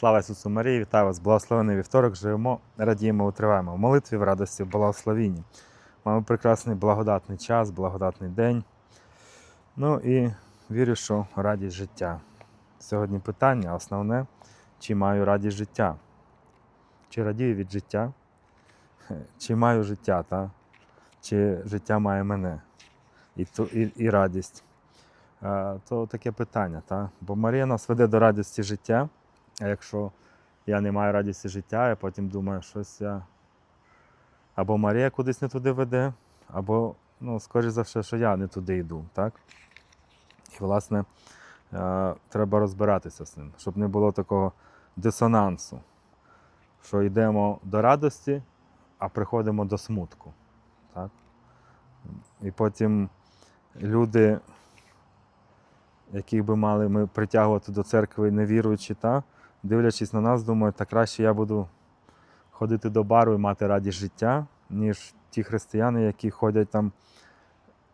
Слава Ісусу Марії, вітаю вас! Благословений вівторок. Живемо, радіємо, утриваємо в молитві, в радості, в благословінні. Маємо прекрасний благодатний час, благодатний день. Ну і вірю, що радість життя. Сьогодні питання основне: чи маю радість життя? Чи радію від життя? Чи маю життя, та? чи життя має мене і, ту- і, і радість? Е, То таке питання, та? бо Марія нас веде до радості життя. А якщо я не маю радісті життя, я потім думаю, щось я. Або Марія кудись не туди веде, або, ну, скоріш за все, що я не туди йду. Так? І, власне, е, треба розбиратися з ним, щоб не було такого дисонансу, що йдемо до радості, а приходимо до смутку. Так? І потім люди, яких би мали ми притягувати до церкви невіруючі, та, дивлячись на нас, думають, та краще я буду ходити до бару і мати радість життя, ніж ті християни, які ходять там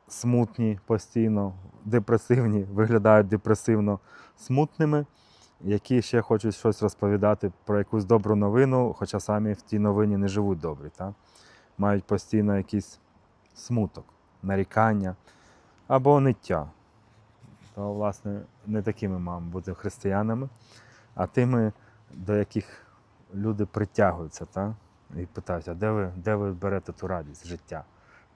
смутні постійно, депресивні, виглядають депресивно смутними, які ще хочуть щось розповідати про якусь добру новину, хоча самі в тій новині не живуть добрі. Та? Мають постійно якийсь смуток, нарікання або ниття. То, власне, не такими маємо бути християнами, а тими, до яких люди притягуються та? і питають, а де ви, де ви берете ту радість життя?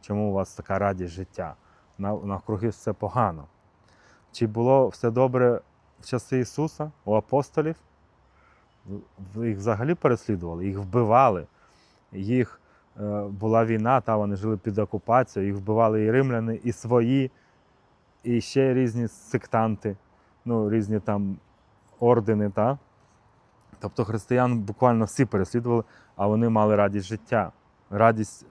Чому у вас така радість життя? Нав- Навкруги все погано. Чи було все добре в часи Ісуса, у апостолів? Їх взагалі переслідували, їх вбивали, їх е, була війна, та вони жили під окупацією, їх вбивали і римляни, і свої, і ще різні сектанти, ну, різні там ордени. Та? Тобто християн буквально всі переслідували, а вони мали радість життя, радість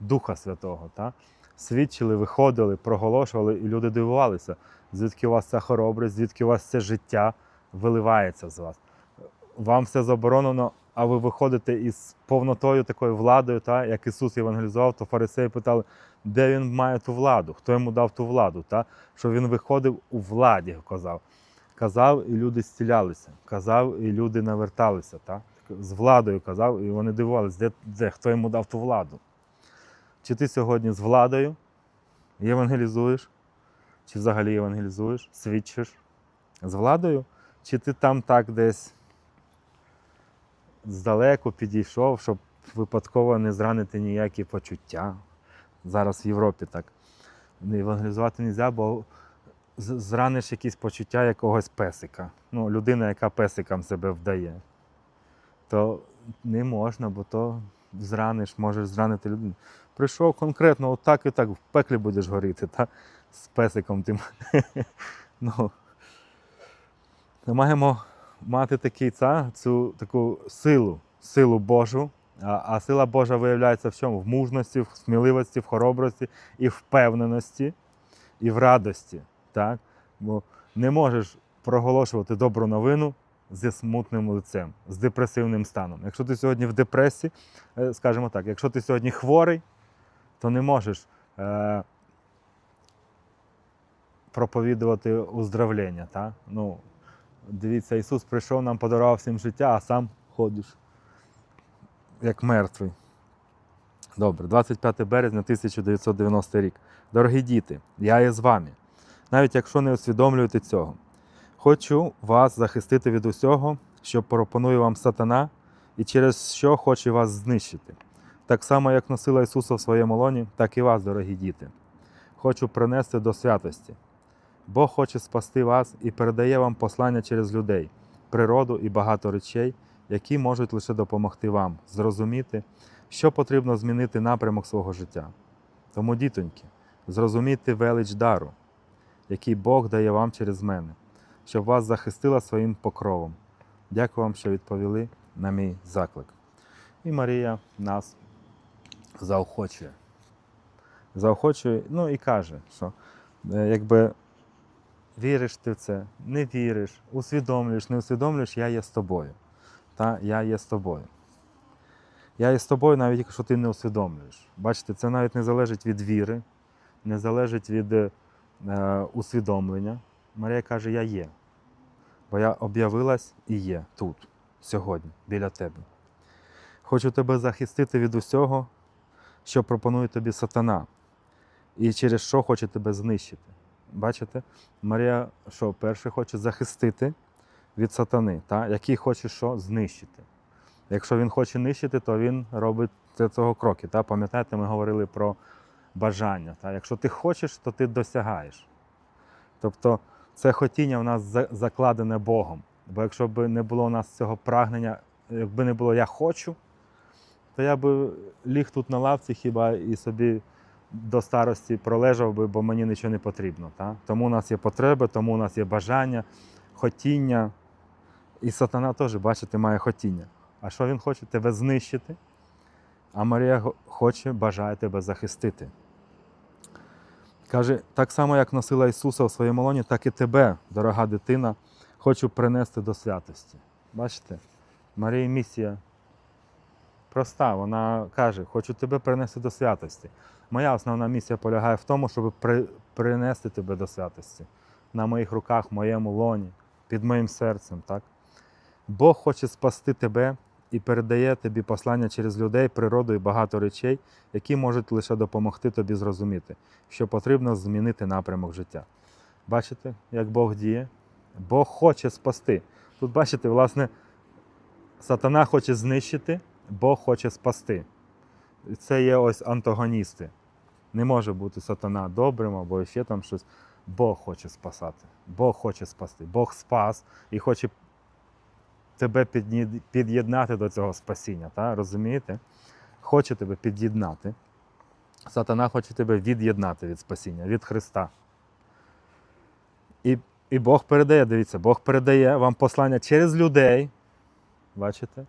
Духа Святого. Та? Свідчили, виходили, проголошували, і люди дивувалися, звідки у вас ця хоробрість, звідки у вас це життя виливається з вас. Вам все заборонено, а ви виходите із повнотою такою владою, та? як Ісус євангелізував, то фарисеї питали, де він має ту владу, хто йому дав ту владу, та? що він виходив у владі, казав. Казав, і люди зцілялися, казав, і люди наверталися. Та? З владою казав, і вони дивувалися, де, де, хто йому дав ту владу. Чи ти сьогодні з владою євангелізуєш, чи взагалі євангелізуєш, свідчиш з владою, чи ти там так десь здалеку підійшов, щоб випадково не зранити ніякі почуття. Зараз в Європі так. Не евангелізувати не можна, бо зраниш якісь почуття якогось песика. Ну, людина, яка песикам себе вдає. То не можна, бо то зраниш, можеш зранити людину. Прийшов конкретно, отак і так в пеклі будеш горіти, та? з песиком тим. ну, маємо мати такий, ця, цю таку силу, силу Божу. А, а сила Божа виявляється в чому? В мужності, в сміливості, в хоробрості і впевненості, і в радості. Так? Бо не можеш проголошувати добру новину зі смутним лицем, з депресивним станом. Якщо ти сьогодні в депресії, е, скажімо так, якщо ти сьогодні хворий, то не можеш е, проповідувати уздравлення. Так? Ну, дивіться, Ісус прийшов, нам подарував всім життя, а сам ходиш як мертвий. Добре, 25 березня 1990 рік. Дорогі діти, я є з вами, навіть якщо не усвідомлюєте цього. Хочу вас захистити від усього, що пропонує вам сатана, і через що хоче вас знищити. Так само, як носила Ісуса в своєму лоні, так і вас, дорогі діти. Хочу принести до святості. Бог хоче спасти вас і передає вам послання через людей, природу і багато речей, які можуть лише допомогти вам зрозуміти, що потрібно змінити напрямок свого життя. Тому, дітоньки, зрозумійте велич дару, який Бог дає вам через мене, щоб вас захистила своїм покровом. Дякую вам, що відповіли на мій заклик. І Марія нас заохочує. Заохочує, ну і каже, що е, якби віриш ти в це, не віриш, усвідомлюєш, не усвідомлюєш, я є з тобою. Та я є з тобою. Я є з тобою, навіть якщо ти не усвідомлюєш. Бачите, це навіть не залежить від віри, не залежить від е, усвідомлення. Марія каже, я є. Бо я об'явилась і є тут, сьогодні біля тебе. Хочу тебе захистити від усього, що пропонує тобі сатана, і через що хоче тебе знищити. Бачите, Марія, що перше хоче захистити від сатани, та? який хоче що знищити. Якщо він хоче нищити, то він робить для цього кроки. Та? Пам'ятаєте, ми говорили про бажання. Та? Якщо ти хочеш, то ти досягаєш. Тобто це хотіння в нас закладене Богом. Бо якщо б не було у нас цього прагнення, якби не було я хочу, то я би ліг тут на лавці хіба і собі до старості пролежав би, бо мені нічого не потрібно. Та? Тому у нас є потреби, тому у нас є бажання, хотіння. І сатана теж, бачите, має хотіння. А що він хоче? Тебе знищити. А Марія хоче, бажає тебе захистити. Каже, так само, як носила Ісуса у своїй молоні, так і тебе, дорога дитина, хочу принести до святості. Бачите, Марії місія проста. Вона каже, хочу тебе принести до святості. Моя основна місія полягає в тому, щоб при, принести тебе до святості на моїх руках, моєму лоні, під моїм серцем. Так? Бог хоче спасти тебе і передає тобі послання через людей, природу і багато речей, які можуть лише допомогти тобі зрозуміти, що потрібно змінити напрямок життя. Бачите, як Бог діє? Бог хоче спасти. Тут бачите, власне, сатана хоче знищити, Бог хоче спасти. І Це є ось антагоністи. Не може бути сатана добрим або ще там щось. Бог хоче спасати. Бог хоче спасти. Бог спас і хоче тебе під'єднати до цього спасіння. Та? Розумієте? Хоче тебе під'єднати. Сатана хоче тебе від'єднати від спасіння, від Христа. І, і Бог передає, дивіться, Бог передає вам послання через людей. Бачите?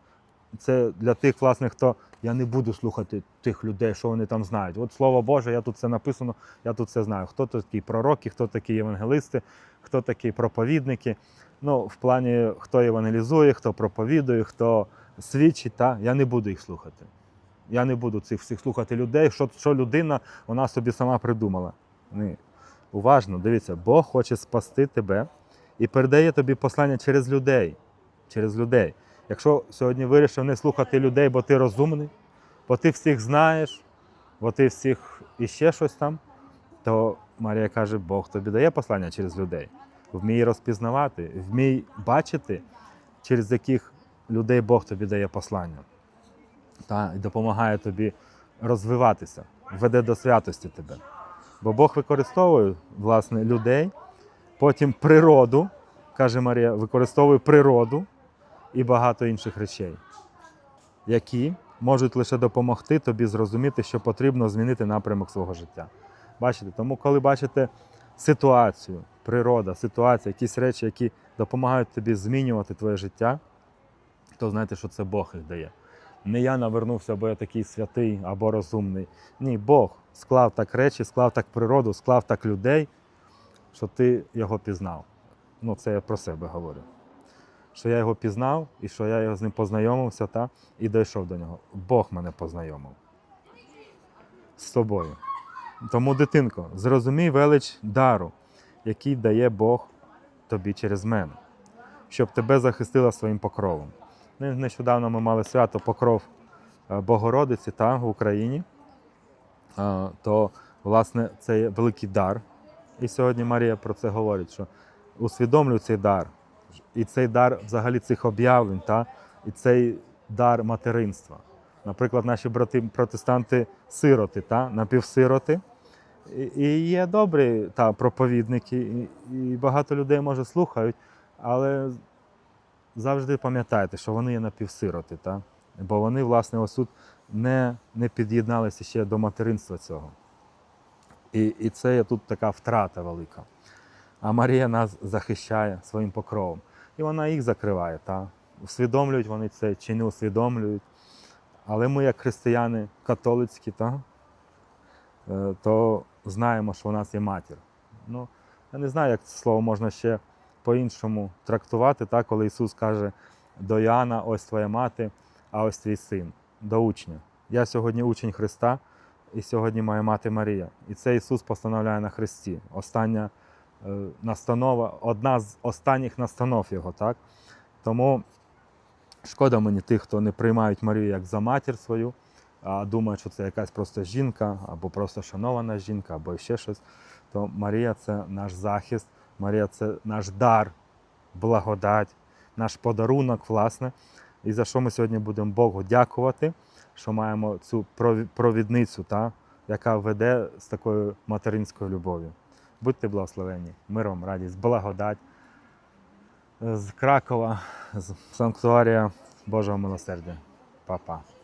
Це для тих, власне, хто я не буду слухати тих людей, що вони там знають. От Слово Боже, я тут це написано, я тут це знаю. Хто такі пророки, хто такі євангелисти, хто такі проповідники. Ну, в плані, хто евангелізує, хто проповідує, хто свідчить, та, я не буду їх слухати. Я не буду цих всіх слухати людей, що, що людина вона собі сама придумала. Ні. Уважно, дивіться, Бог хоче спасти тебе і передає тобі послання через людей. Через людей. Якщо сьогодні вирішив не слухати людей, бо ти розумний, бо ти всіх знаєш, бо ти всіх іще щось там, то Марія каже, Бог тобі дає послання через людей. Вмій розпізнавати, вмій бачити, через яких людей Бог тобі дає послання. Та, і допомагає тобі розвиватися, веде до святості тебе. Бо Бог використовує власне людей, потім природу, каже Марія, використовує природу і багато інших речей, які можуть лише допомогти тобі зрозуміти, що потрібно змінити напрямок свого життя. Бачите, тому коли бачите ситуацію, природа, ситуація, якісь речі, які допомагають тобі змінювати твоє життя, то знайте, що це Бог їх дає. Не я навернувся, бо я такий святий або розумний. Ні, Бог склав так речі, склав так природу, склав так людей, що ти його пізнав. Ну, це я про себе говорю. Що я його пізнав і що я його з ним познайомився та, і дійшов до нього. Бог мене познайомив з собою. Тому, дитинко, зрозумій велич дару, який дає Бог тобі через мене, щоб тебе захистила своїм покровом. Нещодавно ми мали свято Покров е, Богородиці та, в Україні. То, власне, це є великий дар. І сьогодні Марія про це говорить, що усвідомлюй цей дар. І цей дар взагалі цих об'явлень, та, і цей дар материнства. Наприклад, наші брати протестанти сироти, та, напівсироти. І- є добрі та, проповідники, і багато людей може слухають, але завжди пам'ятайте, що вони є напівсироти, та? бо вони, власне, ось тут не, не під'єдналися ще до материнства цього. І, і це є тут така втрата велика. А Марія нас захищає своїм покровом. І вона їх закриває. Та? Усвідомлюють вони це чи не усвідомлюють. Але ми, як християни католицькі, та? е, то знаємо, що у нас є матір. Ну, я не знаю, як це слово можна ще по-іншому трактувати, так, коли Ісус каже до Іоанна, ось твоя мати, а ось твій син, до учня. Я сьогодні учень Христа, і сьогодні моя мати Марія. І це Ісус постановляє на Христі. Остання настанова, одна з останніх настанов Його. Так? Тому Шкода мені тих, хто не приймають Марію як за матір свою, а думають, що це якась просто жінка, або просто шанована жінка, або ще щось. То Марія це наш захист, Марія це наш дар, благодать, наш подарунок, власне. І за що ми сьогодні будемо Богу дякувати, що маємо цю провідницю, та, яка веде з такою материнською любов'ю. Будьте благословені, мир вам, радість, благодать з Кракова, з санктуарія Божого милосердя. Па-па.